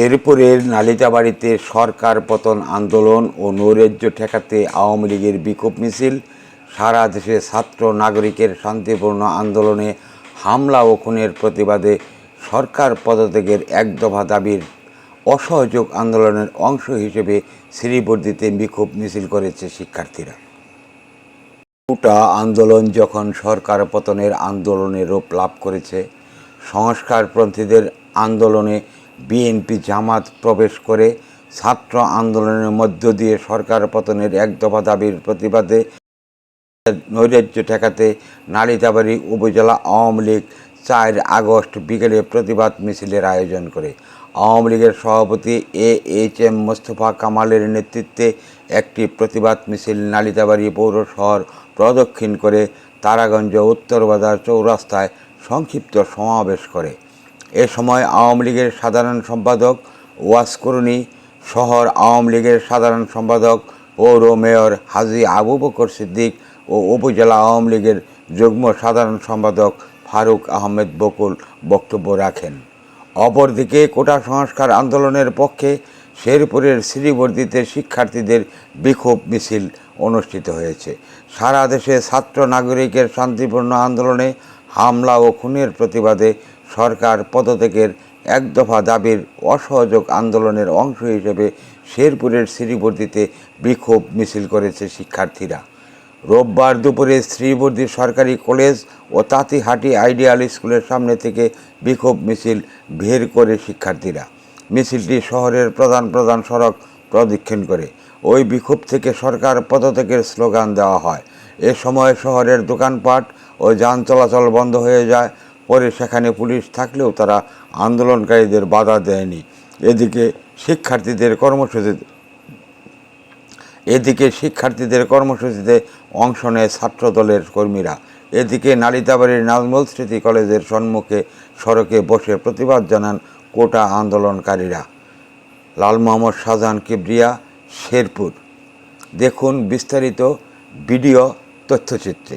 শেরপুরের নালিতাবাড়িতে সরকার পতন আন্দোলন ও নৈরাজ্য ঠেকাতে আওয়ামী লীগের বিক্ষোভ মিছিল, সারা দেশে ছাত্র নাগরিকের শান্তিপূর্ণ আন্দোলনে হামলা ও খুনের প্রতিবাদে সরকার পদত্যাগের এক দফা দাবির অসহযোগ আন্দোলনের অংশ হিসেবে শ্রীবর্দিতে বিক্ষোভ মিছিল করেছে শিক্ষার্থীরা। গোটা আন্দোলন যখন সরকার পতনের আন্দোলনে রূপ লাভ করেছে, সংস্কারপন্থীদের আন্দোলনে বিএনপি জামাত প্রবেশ করে ছাত্র আন্দোলনের মধ্য দিয়ে সরকার পতনের এক দফা দাবির প্রতিবাদে নৈরাজ্য ঠেকাতে নালিতাবাড়ি উপজেলা আওয়ামী লীগ চার আগস্ট বিকেলে প্রতিবাদ মিছিলের আয়োজন করে। আওয়ামী লীগের সভাপতি এ এইচ এম মোস্তফা কামালের নেতৃত্বে একটি প্রতিবাদ মিছিল নালিতাবাড়ি পৌর শহর প্রদক্ষিণ করে তারাগঞ্জ উত্তর বাজার চৌরাস্তায় সংক্ষিপ্ত সমাবেশ করে। এ সময় আওয়ামী লীগের সাধারণ সম্পাদক ওয়াসকরণী শহর আওয়ামী লীগের সাধারণ সম্পাদক পৌর মেয়র হাজী আবু বকর সিদ্দিক ও উপজেলা আওয়ামী লীগের যুগ্ম সাধারণ সম্পাদক ফারুক আহমেদ বকুল বক্তব্য রাখেন। অপরদিকে কোটা সংস্কার আন্দোলনের পক্ষে শেরপুরের শ্রীবর্দিতে শিক্ষার্থীদের বিক্ষোভ মিছিল অনুষ্ঠিত হয়েছে। সারা দেশে ছাত্র নাগরিকের শান্তিপূর্ণ আন্দোলনে হামলা ও খুনের প্রতিবাদে সরকার পদত্যাগের এক দফা দাবির অসহযোগ আন্দোলনের অংশ হিসেবে শেরপুরের শ্রীবর্দিতে বিক্ষোভ মিছিল করেছে শিক্ষার্থীরা। রোববার দুপুরে শ্রীবর্দী সরকারি কলেজ ও তাঁতিহাটি আইডিয়াল স্কুলের সামনে থেকে বিক্ষোভ মিছিল বের করে শিক্ষার্থীরা। মিছিলটি শহরের প্রধান প্রধান সড়ক প্রদক্ষিণ করে। ওই বিক্ষোভ থেকে সরকার পদত্যাগের স্লোগান দেওয়া হয়। এ সময় শহরের দোকানপাট ও যান চলাচল বন্ধ হয়ে যায়। পরে সেখানে পুলিশ থাকলেও তারা আন্দোলনকারীদের বাধা দেয়নি। এদিকে শিক্ষার্থীদের কর্মসূচি এদিকে শিক্ষার্থীদের কর্মসূচিতে অংশ নেয় ছাত্রদলের কর্মীরা। এদিকে নালিতাবাড়ির নাজমুল স্মৃতি কলেজের সম্মুখে সড়কে বসে প্রতিবাদ জানান কোটা আন্দোলনকারীরা। লাল মোহাম্মদ শাহজাহান কিবরিয়া, শেরপুর। দেখুন বিস্তারিত ভিডিও তথ্যচিত্রে।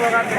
Yeah.